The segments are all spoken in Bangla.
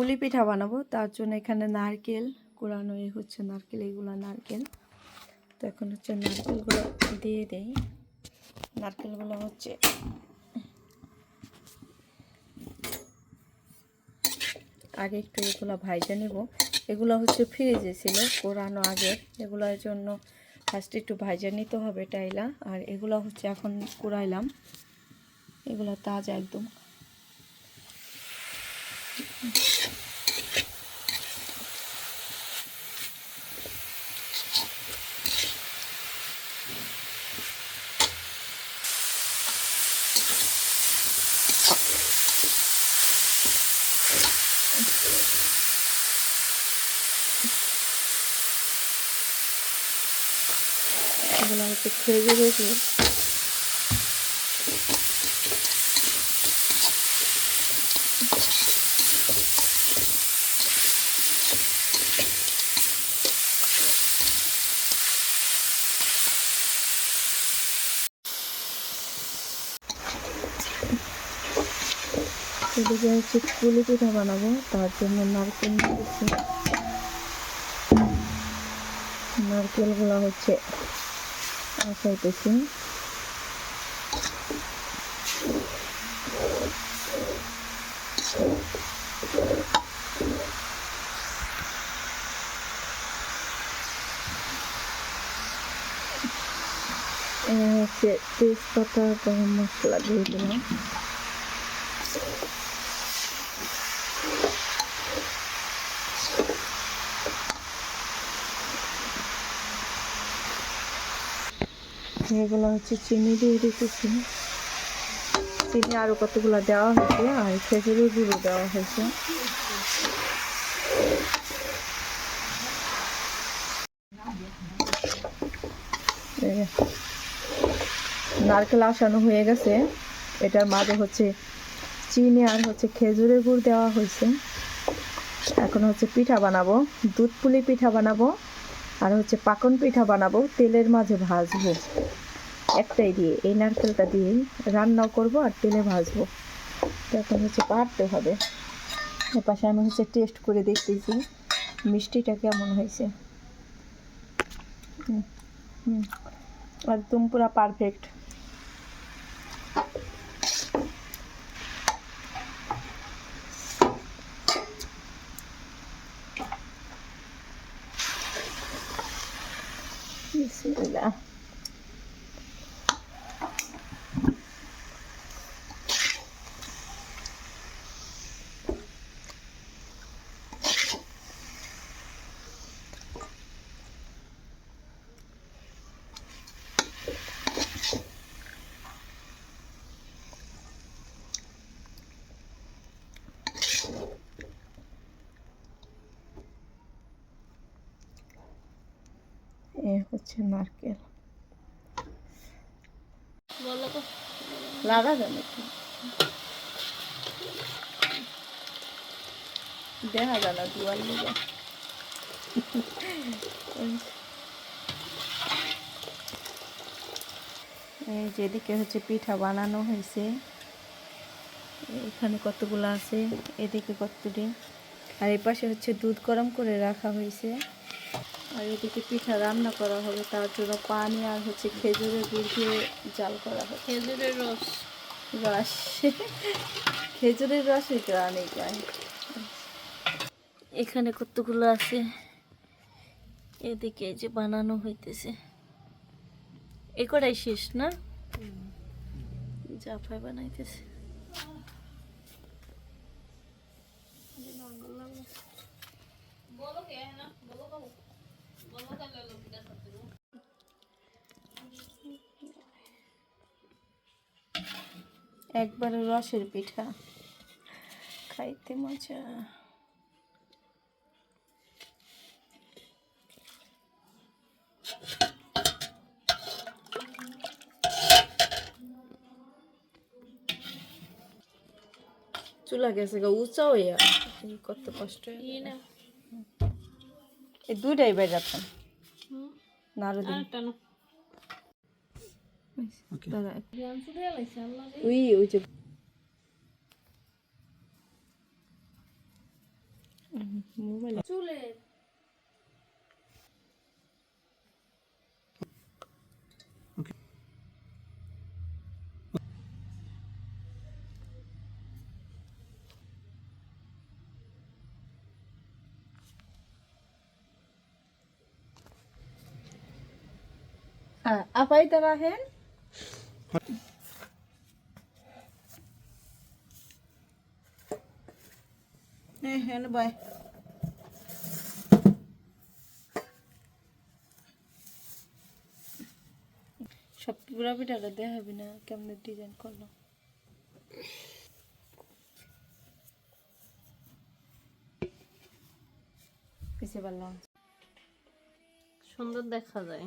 পুলি পিঠা বানাবো, তার জন্য এখানে নারকেল, কোরানো এই হচ্ছে নারকেল, এগুলো নারকেল। তো এখন হচ্ছে নারকেলগুলো দিয়ে দেই। নারকেলগুলো হচ্ছে আগে একটু এগুলো ভাইজা নেব। এগুলো হচ্ছে ফ্রিজে ছিল, কোরানো আগে। এগুলোর জন্য ফার্স্ট একটু ভাইজা নিতে হবে টাইলা। আর এগুলো হচ্ছে এখন কুড়াইলাম। এগুলো তাজা একদম। এগুলো হচ্ছে খেজুরের গুড় এদিকে হচ্ছে পুলি পিঠা বানাবো, তার জন্য নারকেল নিয়েছি নারকেলগুলো হচ্ছে আসাইতেছি এখানে হচ্ছে তেজপাতা গরম মশলা দিয়ে দিলাম এগুলো হচ্ছে চিনি দিয়ে রেখেছি চিনি আরও কতগুলো দেওয়া হয়েছে, আর খেজুরের গুঁড়ো দেওয়া হয়েছে। নারকেল আসানো হয়ে গেছে। এটার মাঝে হচ্ছে চিনি আর হচ্ছে খেজুরের গুড় দেওয়া হয়েছে। এখন হচ্ছে পিঠা বানাবো দুধ পুলি পিঠা বানাবো, আর হচ্ছে পাকন পিঠা বানাবো, তেলের মাঝে ভাজবো। একটাই দিয়ে, এই নারকেলটা দিয়ে রান্না করব আর তেলে ভাজবো। এখন হচ্ছে পারতে হবে। এপাশে আমি হচ্ছে টেস্ট করে দেখতেছি, মিষ্টিটা কেমন হয়েছে। একদম পুরা পারফেক্ট বিসমিল্লাহ এ হচ্ছে নারকেল। লাগা যাবে দেখা যায় না দুয়ার এই যেদিকে হচ্ছে পিঠা বানানো হয়েছে এখানে কতগুলো আছে এদিকে কতটি আর এই পাশে হচ্ছে দুধ গরম করে রাখা হয়েছে। আর এদিকে পিঠা রান্না করা হবে তার জন্য পানি আর হচ্ছে খেজুরের গুড় দিয়ে জাল করা হবে। খেজুরের রস। রস। খেজুরের রসে গ্রান গায়ে এখানে কতগুলো আছে? এদিকে এই যে বানানো হইতেছে। এ কটাই শেষ না? জাফায় বানাইতেছে। একবারে রসের পিঠা। খাইতে মজা। চুলা গেছে গা উঁচা হইয়া কত কষ্ট এই দুইটাই বেজাতাম রাখতাম। নাড়ু দিন। ওই ওই যে মোবাইল চুলে আপাই তারা হেন হ্যাঁ হ্যাঁ বাই। সব পুরা পিঠাটা দেখাবি না কেমন ডিজাইন করল। পিছে পারলাম। সুন্দর দেখা যায়।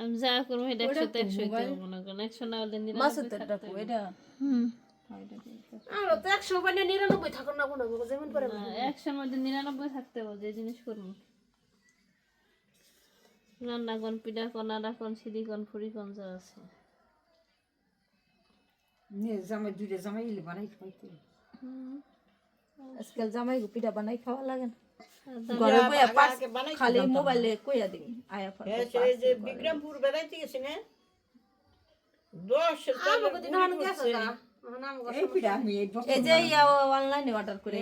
আমি যা করব এটা একশো একশো মনে করেন একশো না হলে নিরানব্বই। এটা আমরা তো একশো মানে নিরানব্বই থাকুন না কোনো যেমন করে একশোর মধ্যে নিরানব্বই থাকতে হবে যে জিনিস করব। রান্না কোন পিঠা কোন আদা কোন সিঁড়ি কোন ফুরি কোন যা আছে। জামাই দুইটা জামাই ইলে বানাই খাইতে আজকাল জামাই পিঠা বানাই খাওয়া লাগে না। ঘরে বইয়া পাস খালি মোবাইলে কইয়া আয়া ফল এই যে বিক্রমপুর বেড়াইতে গেছি না? দশ এই যে অনলাইনে অর্ডার করে।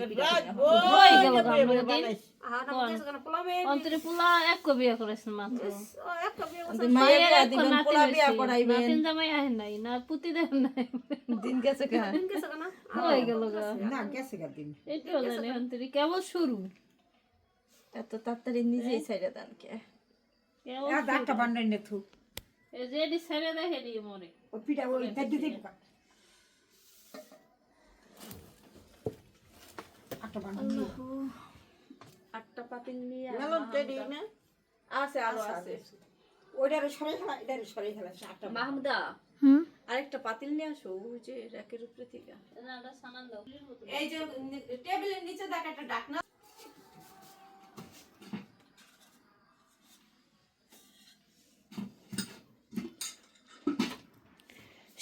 অন্তরে পোলা এক করেছেন মাত্র। জামাই নাই পুতি দেন নাই। দিন গেছে কা হয়ে গেল না গেছে দিন। এইটাও জানি অন্তরে কেবল শুরু। এত তাড়াতাড়ি নিজেই ছেড়ে দেন কে? একটা বান্ডাই না থু। এই ছেড়ে দেখে দিয়ে মরে। ও পিঠা ওই তাই দিতে একটা বান্ডাই আটটা পাতিল নিয়ে মেলন তেডি না? আছে আলো আছে ওইটারে সরাই খেলা এটারে সরাই খেলা আটটা মাহমুদা আরেকটা পাতিল নিয়ে আসো ওই যে র্যাকের উপরে থেকে। এই যে টেবিলের নিচে দেখ একটা ডাকনা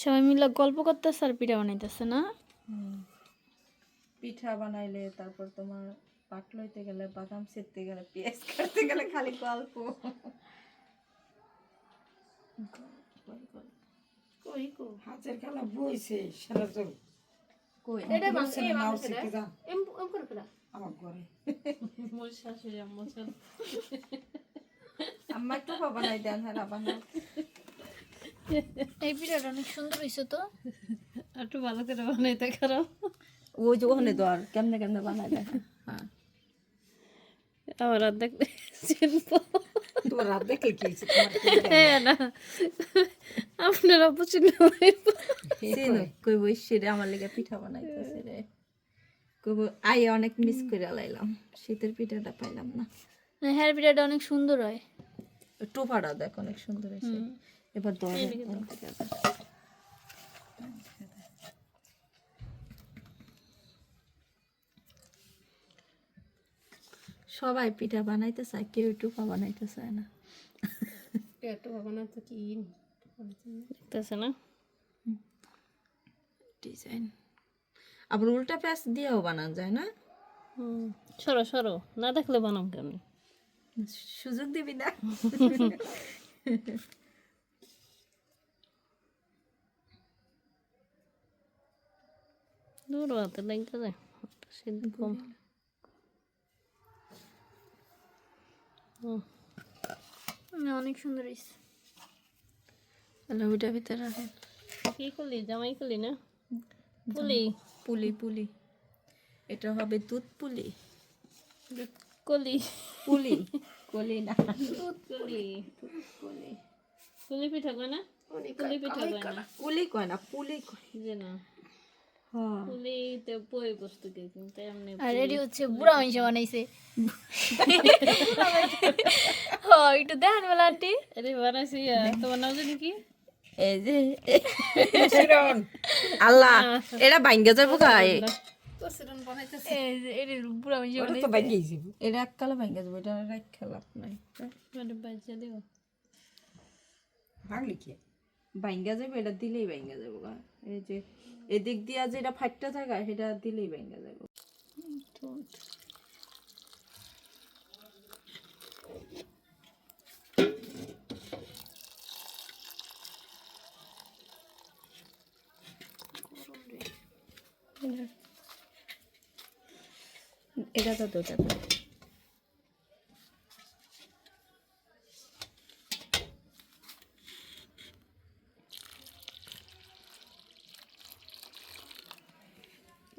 সবাই মিলে গল্প করতেছে আর পিঠা বানাইতেছে না? পিঠা বানাইলে তারপর তোমার পাট লইতে গেলে বাদাম সেরতে গেলে পেঁয়াজ কাটতে গেলে খালি গল্প। হাতের খেলা বইছে সেটা তো। আমার ঘরে। আম্মু তো বানাই দেন হ্যাঁ বানাই এই অনেক সুন্দর হয়েছে তো। একটু ভালো করে বানাইতে খারাপ ওই যে ওখানে দর কেমনে কেমনে বানাই হ্যাঁ। আমার আর দেখলে চিনবো। তোমার রাত দেখলে কি? হ্যাঁ না। আপনারা চিনো কই বই সেরে আমার লেগে পিঠা বানাইতেছে রে। কইব আই অনেক মিস করে লাইলাম। শীতের পিঠাটা পাইলাম না। হ্যাঁ পিঠাটা অনেক সুন্দর হয়। টোপাটা দেখ অনেক সুন্দর হয়েছে এবার দরে সবাই পিঠা বানাইতে চায় কেউ টুপা বানাইতে চায় না একটু বানাতে কি দেখতেছে না? ডিজাইন। আবার উল্টা প্যাচ দিয়েও বানানো যায় না? হুম সরো সরো। না দেখলে বানাম কেমনি? সুযোগ দিবি না? দূর হাতে লাগতে যায় সিদ্ধ কম অনেক সুন্দর হয়েছে তাহলে ওইটার ভিতরে রাখেন কি করলি জামাই করলি না পুলি পুলি পুলি এটা হবে দুধ পুলি কলি পুলি কলি না কলি কুলি পিঠা কয় না কুলি পিঠা কয় না কুলি কয় না পুলি কয় যে না আর এটি হচ্ছে বুড়া মানুষ বানাইছে। হ একটু দেখান বেলা আন্টি। আরে বানাইছি তোমার নাম জানি কি? এই যে। আল্লাহ এটা ভাঙ্গে যাব গায়ে। ভাঙলি কি? বাইঙ্গা যাবে, এটা দিলেই বাইঙ্গা যাব। এই যে এদিক দিয়া যেটা ফাটটা থাকা, সেটা দিলেই বাইঙ্গা যাব এটা তো দুটা তো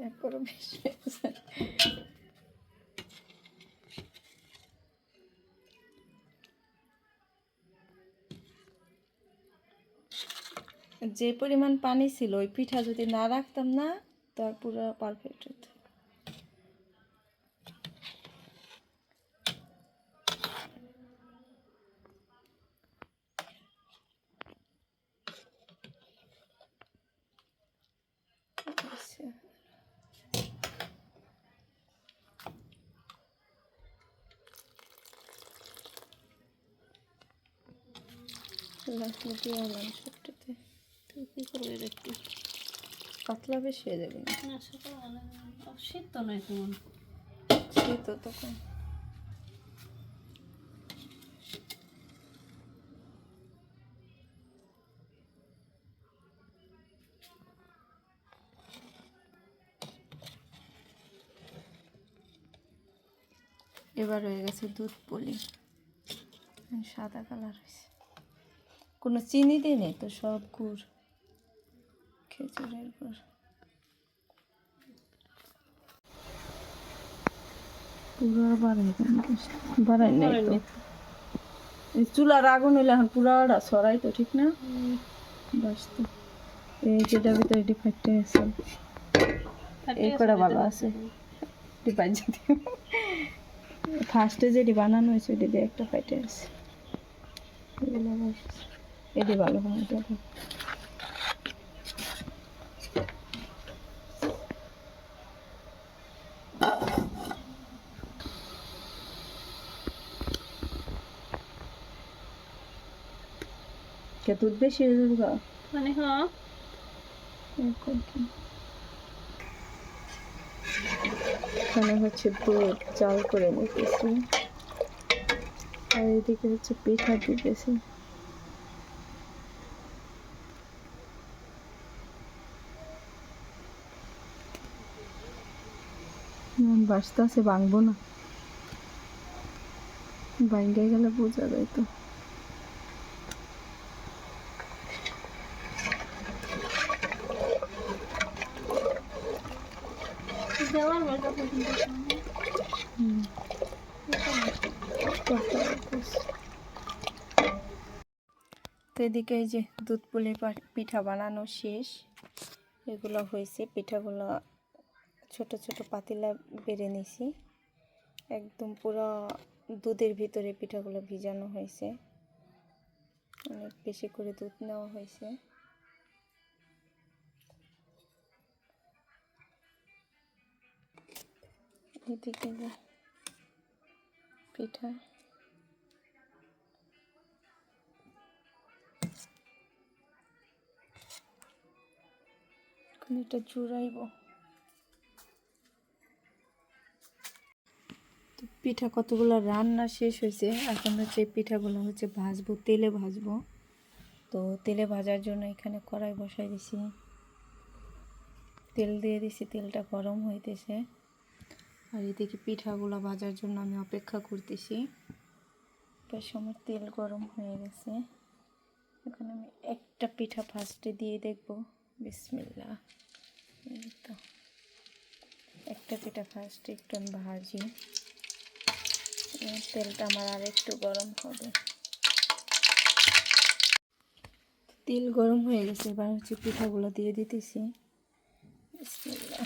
একবারও বেশি হয়েছে। যে পরিমাণ পানি ছিল ওই পিঠা যদি না রাখতাম না তার পুরো পারফেক্ট হতো আচ্ছা লাস্টে দিয়ে আনলাম সবটাতে তুই কি করবি এটা একটু পাতলা বেশি হয়ে যাবে না না সকালবেলা শীত তো নয় কেমন সে তো তখন। এবার হয়ে গেছে দুধ পলি। সাদা কালার হয়েছে। কোনো চিনি দিই নেই তো সব গুড় খেজুরের গুড়। পুরো বাড়াই বাড়াই নাই তো। চুলার আগুন হইলে এখন পুরাটা সরাই তো ঠিক না? বাস তো। এই যেটা ভিতরে এটি ফাইটে আছে এই কটা ভালো আছে। পাই যদি ফার্স্টে যেটি বানানো হয়েছে এটি দিয়ে একটা ফাইটে আছে। এগুলো এটি ভালো কে দুধ বেশি মানে হ্যাঁ। এখানে হচ্ছে দুধ চাল করে নিতেছি। আর এদিকে হচ্ছে পিঠা দিতেছি। বাসতে আছে ভাঙবো না। ভাঙ্গে গেলে বোঝা যায় তো। তো এদিকে এই যে দুধ পুলি পিঠা বানানো শেষ। এগুলো হয়েছে পিঠাগুলো ছোট ছোট পাতিলা বেড়ে নিছি। একদম পুরো দুধের ভিতরে পিঠাগুলো ভিজানো হয়েছে। অনেক বেশি করে দুধ নেওয়া হয়েছে। এদিকে পিঠা। এখন এটা জুড়াইব। তো পিঠা কতগুলো রান্না শেষ হয়েছে, এখন হচ্ছে পিঠাগুলো হচ্ছে ভাজবো, তেলে ভাজবো। তো তেলে ভাজার জন্য এখানে কড়াই বসাই দিছি। তেল দিয়ে দিছি, তেলটা গরম হইতেছে। আর এদিকে পিঠাগুলো ভাজার জন্য আমি অপেক্ষা করতেছি। আমার তেল গরম হয়ে গেছে। এখন আমি একটা পিঠা ফার্স্টে দিয়ে দেখব। বিসমিল্লা একটা পিঠা ফার্স্টে একটু আমি ভাজি। তেলটা আমার আর একটু গরম হবে। তেল গরম হয়ে গেছে এবার হচ্ছে পিঠাগুলো দিয়ে দিতেছি। বিসমিল্লা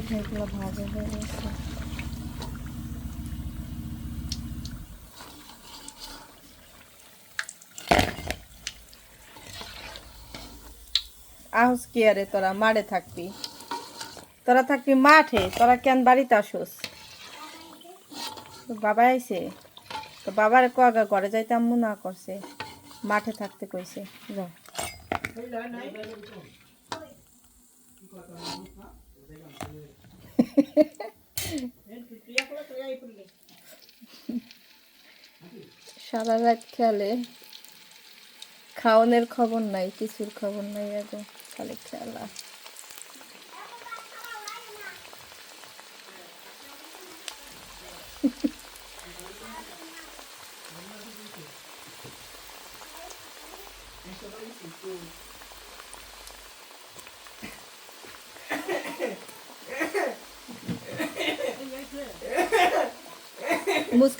পিঠাগুলো ভাজা হয়ে গেছে। আহস কি আরে তোরা, মাঠে থাকবি? তোরা থাকবি মাঠে, তোরা কেন বাড়িতে আসোস? বাবা আইছে? তো বাবার কগা ঘরে যাইতে আম্মু না করছে। মাঠে থাকতে কইছে যাও সারা রাত খেলে খাওয়ানোর খবর নাই কিছুর খবর নাই এখন খালি খেলা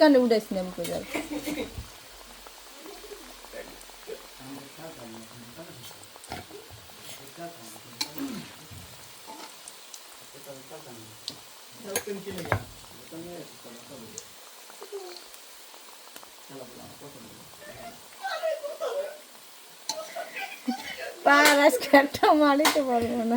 মুস্কানে উড়াইছি আমি কোথাও পার আজকে একটা পারব না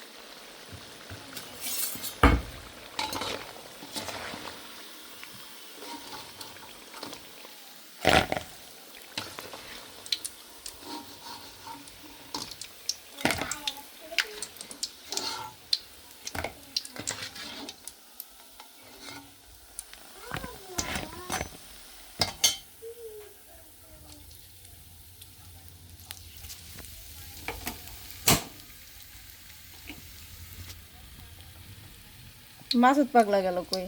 মাসুদ পাগলা গেল কই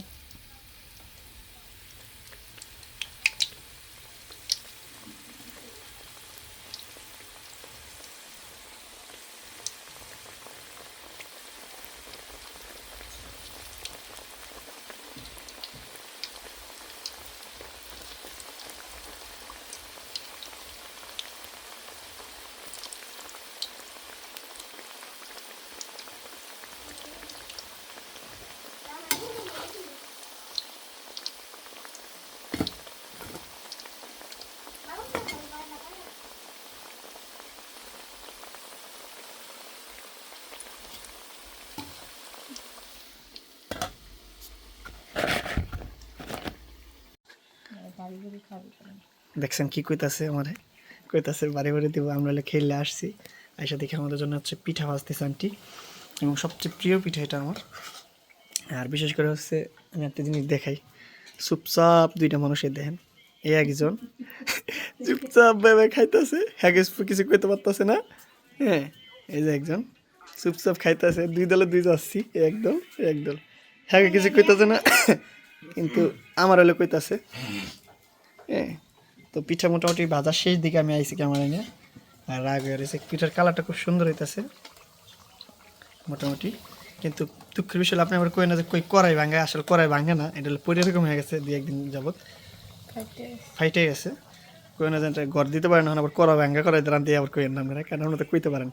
দেখছেন কি কইতাছে আমারে? কইতাছে, বাড়ি বাড়ি দিব, আমরা খেললে আসছি। আইসা দেখে আমাদের জন্য হচ্ছে পিঠা ভাজতেছে আন্টি। এবং সবচেয়ে প্রিয় পিঠা এটা আমার। আর বিশেষ করে হচ্ছে আমি একটা জিনিস দেখাই। চুপচাপ দুইটা মানুষের দেখেন। এই একজন চুপচাপ ভাবে খাইতেছে। হ্যাঁ কিছু কইতে পারতেছে না। হ্যাঁ এই যে একজন চুপচাপ খাইতেছে। দুই দলে দুই যাচ্ছি একদম একদল। হ্যাঁ কিছু কইতাছে না। কিন্তু আমার হলে কইতাছে। হ্যাঁ তো পিঠা মোটামুটি ভাজার শেষ দিকে আমি আইছি ক্যামেরা নিয়ে। আর রাগ হয়ে রয়েছে পিঠার কালারটা খুব সুন্দর হইতেছে। মোটামুটি। কিন্তু দুঃখের বিষয় আপনি আবার কই না যে কই কড়াই ভাঙে আসলে কড়াই ভাঙে না এটা পরে এরকম হয়ে গেছে দু একদিন যাবৎ। ফাইটে গেছে। কই না যে ঘর দিতে পারেন না আবার কড়া ভাঙ্গা করাই দাঁড়ান দিয়ে আবার কইেন না আপনারা কারণ আপনারা তো কইতে পারেন।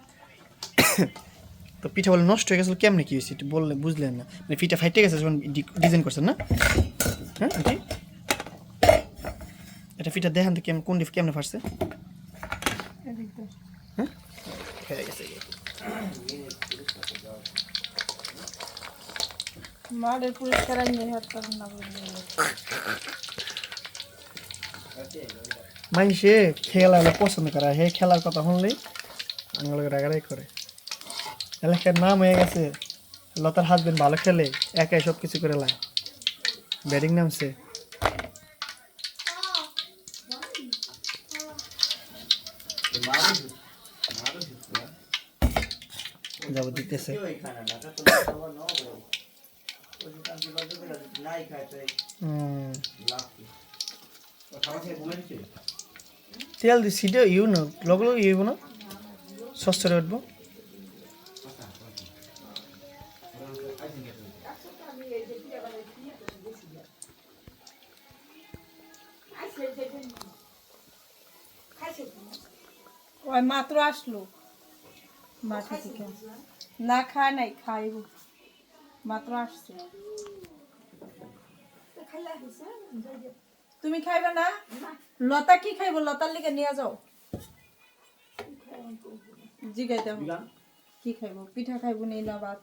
তো পিঠা বলে নষ্ট হয়ে গেছিল কেমনি কি হয়েছে একটু বললে বুঝলেন না। মানে পিঠা ফাইটে গেছে যখন ডিজাইন করছেন না? হ্যাঁ এটা পিঠা দেখান তো কেমন কোন ডিফ কেমনে ফাটছে? হ্যাঁ? হয়ে পারেন না মানুষে খেলা পছন্দ করে। হে খেলার কথা শুনলেই আঙুল রাগারাই করে। এলাকার নাম হয়ে গেছে লতার হাজবেন্ড ভালো খেলে একাই সব কিছু করে লাই ব্যাটিং নামছে। হুম। তেল দি সিটে ইউ না লগ লগ ইউ না? সস্তরে উঠবো। ওই মাত্র আসলো। মাঠে থেকে। না খায় নাই খাইব। মাত্র আসছে। তুমি খাইবে না? লতা কি খাইব? লতার লিগে নিয়ে যাও। জিগাই দাও কি খাইব? পিঠা খাইব নেই না ভাত?